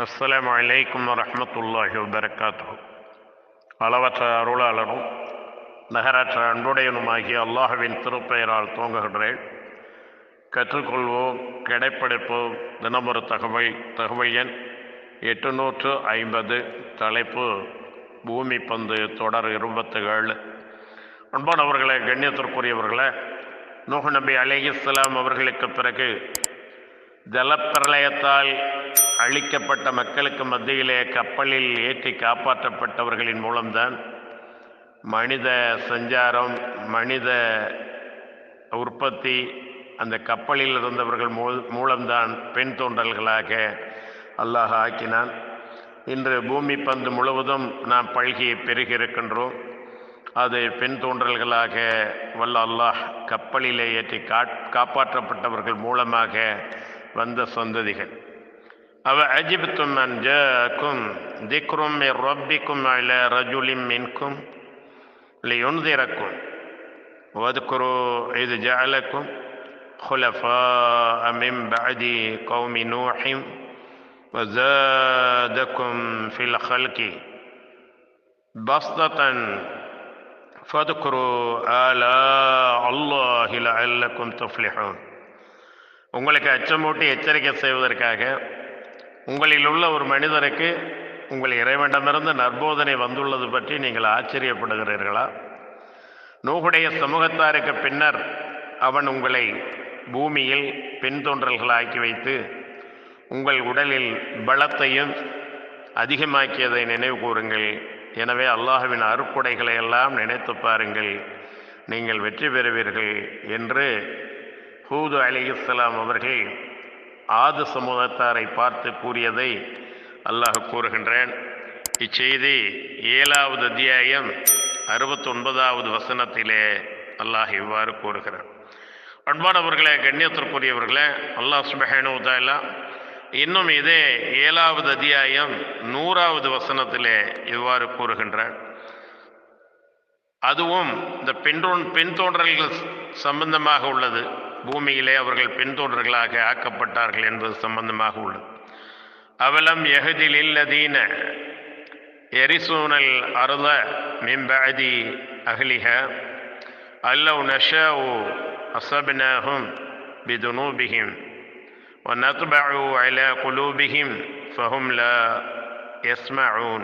அஸ்லாம் வலைக்கம் வரமத்துல்லாஹி வபரகாத்துஹு. அளவற்ற அருளாளரும் நகரற்ற அன்புடையனுமாகிய அல்லாஹுவின் திருப்பெயரால் தோங்குகின்றேன் கற்றுக்கொள்வோம் கிடைப்பிடிப்போம். தினமொரு தகவல் தகவல் எண் எட்டுநூற்று ஐம்பது தலைப்பு பூமி பந்து தொடர் இருபத்தி ஏழு அன்பானவர்களே கண்ணியத்திற்குரியவர்களே நூஹ் நபி அலிஹிஸ்லாம் அவர்களுக்கு பிறகு ஜலப்பிரளயத்தால் அழிக்கப்பட்ட மக்களுக்கு மத்தியிலே கப்பலில் ஏற்றி காப்பாற்றப்பட்டவர்களின் மூலம்தான் மனித சஞ்சாரம் மனித உற்பத்தி அந்த கப்பலில் இருந்தவர்கள் மூ மூலம்தான் பெண் தோன்றல்களாக அல்லாஹ் ஆக்கினான். இன்று பூமி பந்து முழுவதும் நாம் பல்கி பெருகி இருக்கின்றோம் அது பெண் தோன்றல்களாக வல்ல அல்லாஹ் கப்பலிலே ஏற்றி காப்பாற்றப்பட்டவர்கள் மூலமாக வந்த சந்ததிகள். அவ அஜிப்தும் அன் ஜாக்கும் திக்ரும் மிர் ரப்பிக்கும் அல ரஜுலிம் மின்கும் லியுன்திரக்கும் واذكروا إذ جعلكم خلفاء من بعد قوم نوح وزادكم في الخلق بسطة فاذكروا آلاء الله لعلكم تفلحون உங்களுக்கு அச்சமூட்டி எச்சரிக்கை செய்வதற்காக உங்களில் உள்ள ஒரு மனிதருக்கு உங்கள் இறைவனிடமிருந்து நற்போதனை வந்துள்ளது பற்றி நீங்கள் ஆச்சரியப்படுகிறீர்களா? நூகுடைய சமூகத்தாருக்கு பின்னர் அவன் உங்களை பூமியில் பின்தொன்றல்களாக்கி வைத்து உங்கள் உடலில் பலத்தையும் அதிகமாக்கியதை நினைவு கூறுங்கள். எனவே அல்லாஹுவின் அருக்குடைகளை எல்லாம் நினைத்து பாருங்கள். நீங்கள் வெற்றி பெறுவீர்கள் என்று ஹூது அலி இஸ்லாம் அவர்கள் ஆது சமூகத்தாரை பார்த்து கூறியதை அல்லாஹ் கூறுகின்றேன். இச்செய்தி ஏழாவது அத்தியாயம் அறுபத்தொன்பதாவது வசனத்திலே அல்லாஹ் இவ்வாறு கூறுகிறார் அன்பானவர்களே கண்ணியத்திற்குரியவர்களே அல்லாஹ் சுபஹேனு இன்னும் இதே ஏழாவது அத்தியாயம் நூறாவது வசனத்திலே இவ்வாறு கூறுகின்றார் அதுவும் இந்த பெண் பெண் தோன்றல்கள் சம்பந்தமாக உள்ளது. பூமியிலே அவர்கள் பெண் தோன்றர்களாக ஆக்கப்பட்டார்கள் என்பது சம்பந்தமாக உள்ளது அவலம் எஹதில் இல்லதீன எரிசூனல் அருள மிம்பதி அகலிக அல்லவ் நஷாவு அசபினாகும் பிதுனூபிகிம் ونطبع على قلوبهم فهم لا يسمعون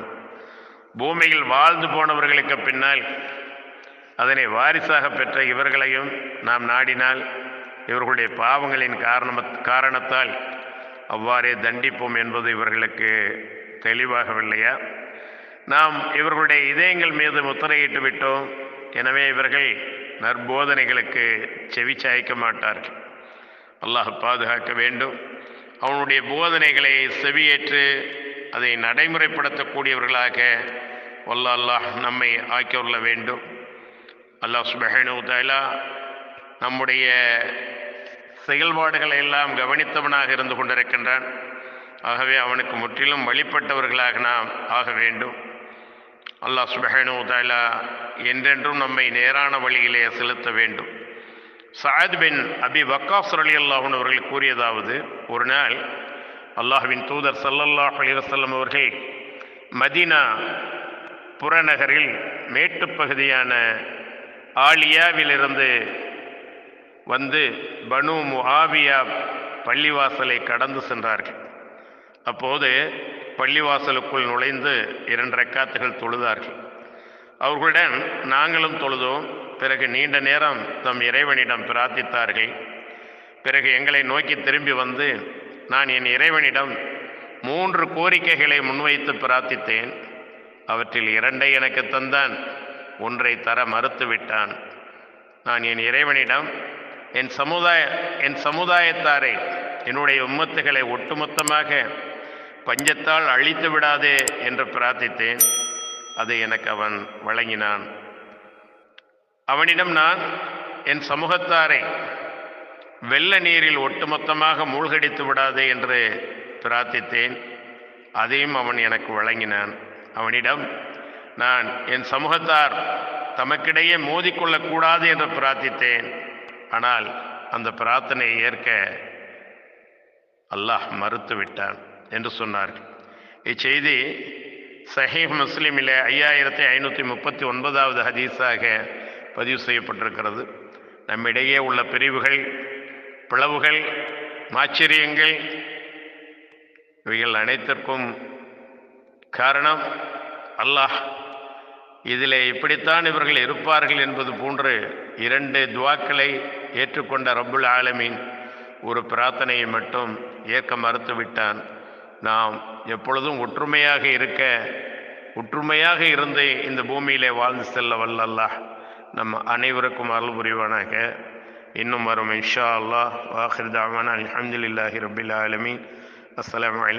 பூமியில் வாழ்ந்து போனவர்களுக்கு பின்னால் அதனை வாரிசாக பெற்ற இவர்களையும் நாம் நாடினால் இவர்களுடைய பாவங்களின் காரணம் காரணத்தால் அவ்வாறே தண்டிப்போம் என்பது இவர்களுக்கு தெளிவாகவில்லையா? நாம் இவர்களுடைய இதயங்கள் மீது முத்திரையிட்டு விட்டோம். எனவே இவர்கள் நற்போதனைகளுக்கு செவி சாய்க்க மாட்டார்கள். அல்லாஹ் பாதுகாக்க வேண்டும். அவனுடைய போதனைகளை செவியேற்று அதை நடைமுறைப்படுத்தக்கூடியவர்களாக வல்ல அல்லாஹ் நம்மை ஆக்கியுள்ள வேண்டும். அல்லாஹ் சுபஹனு தாலா நம்முடைய செயல்பாடுகளை எல்லாம் கவனித்தவனாக இருந்து கொண்டிருக்கின்றான். ஆகவே அவனுக்கு முற்றிலும் வழிபட்டவர்களாக நாம் ஆக வேண்டும். அல்லாஹ் சுபஹனு தாலா என்றென்றும் நம்மை நேரான வழியிலே செலுத்த வேண்டும். சாயத் பின் அபி வக்காஸ் அலி அல்லாஹன் அவர்கள் கூறியதாவது ஒரு நாள் அல்லாஹுவின் தூதர் சல்லல்லாஹ் அலிவசல்லம் அவர்கள் மதீனா புறநகரில் மேட்டுப்பகுதியான ஆலியாவிலிருந்து வந்து பனு முஹாவியா பள்ளிவாசலை கடந்து சென்றார்கள். அப்போது பள்ளிவாசலுக்குள் நுழைந்து இரண்டு ரெக்காத்துகள் தொழுதார்கள். அவர்களுடன் நாங்களும் தொழுதோம். பிறகு நீண்ட நேரம் தம் இறைவனிடம் பிரார்த்தித்தார்கள். பிறகு எங்களை நோக்கி திரும்பி வந்து நான் என் இறைவனிடம் மூன்று கோரிக்கைகளை முன்வைத்து பிரார்த்தித்தேன். அவற்றில் இரண்டை எனக்கு தந்தான். ஒன்றை தர மறுத்துவிட்டான். நான் என் இறைவனிடம் என் சமுதாய என் சமுதாயத்தாரை என்னுடைய உம்மத்துகளை ஒட்டுமொத்தமாக பஞ்சத்தால் அழித்து விடாதே என்று பிரார்த்தித்தேன். அது எனக்கு அவன் வழங்கினான். அவனிடம் நான் என் சமூகத்தாரை வெள்ள நீரில் ஒட்டுமொத்தமாக மூழ்கடித்து விடாதே என்று பிரார்த்தித்தேன். அதையும் அவன் எனக்கு வழங்கினான். அவனிடம் நான் என் சமூகத்தார் தமக்கிடையே மோதிக்கொள்ளக்கூடாது என்று பிரார்த்தித்தேன். ஆனால் அந்த பிரார்த்தனையை ஏற்க அல்லாஹ் மறுத்து விட்டான் என்று சொன்னார்கள். இச்செய்தி சஹீஹ் முஸ்லீமில் ஐயாயிரத்தி ஐநூற்றி முப்பத்தி ஒன்பதாவது ஹதீஸாக பதிவு செய்யப்பட்டிருக்கிறது. நம்மிடையே உள்ள பிரிவுகள் பிளவுகள் ஆச்சரியங்கள் இவைகள் அனைத்திற்கும் காரணம் அல்லாஹ் இதில் இப்படித்தான் இவர்கள் இருப்பார்கள் என்பது போன்று இரண்டு துவாக்களை ஏற்றுக்கொண்ட ரப்புல் ஆலமீன் ஒரு பிரார்த்தனையை மட்டும் ஏற்க மறுத்துவிட்டான். நாம் எப்பொழுதும் ஒற்றுமையாக இருக்க ஒற்றுமையாக இருந்து இந்த பூமியிலே வாழ்ந்து செல்ல வல்ல அல்லாஹ் நம் அனைவருக்கும் அருள் புரிவானாக. இன்னும் வரும் இன்ஷா அல்லாஹ். வாஹிர் தாவான் அலமதுல்லாஹி ரபில் ஆலமீன். அஸ்லாம்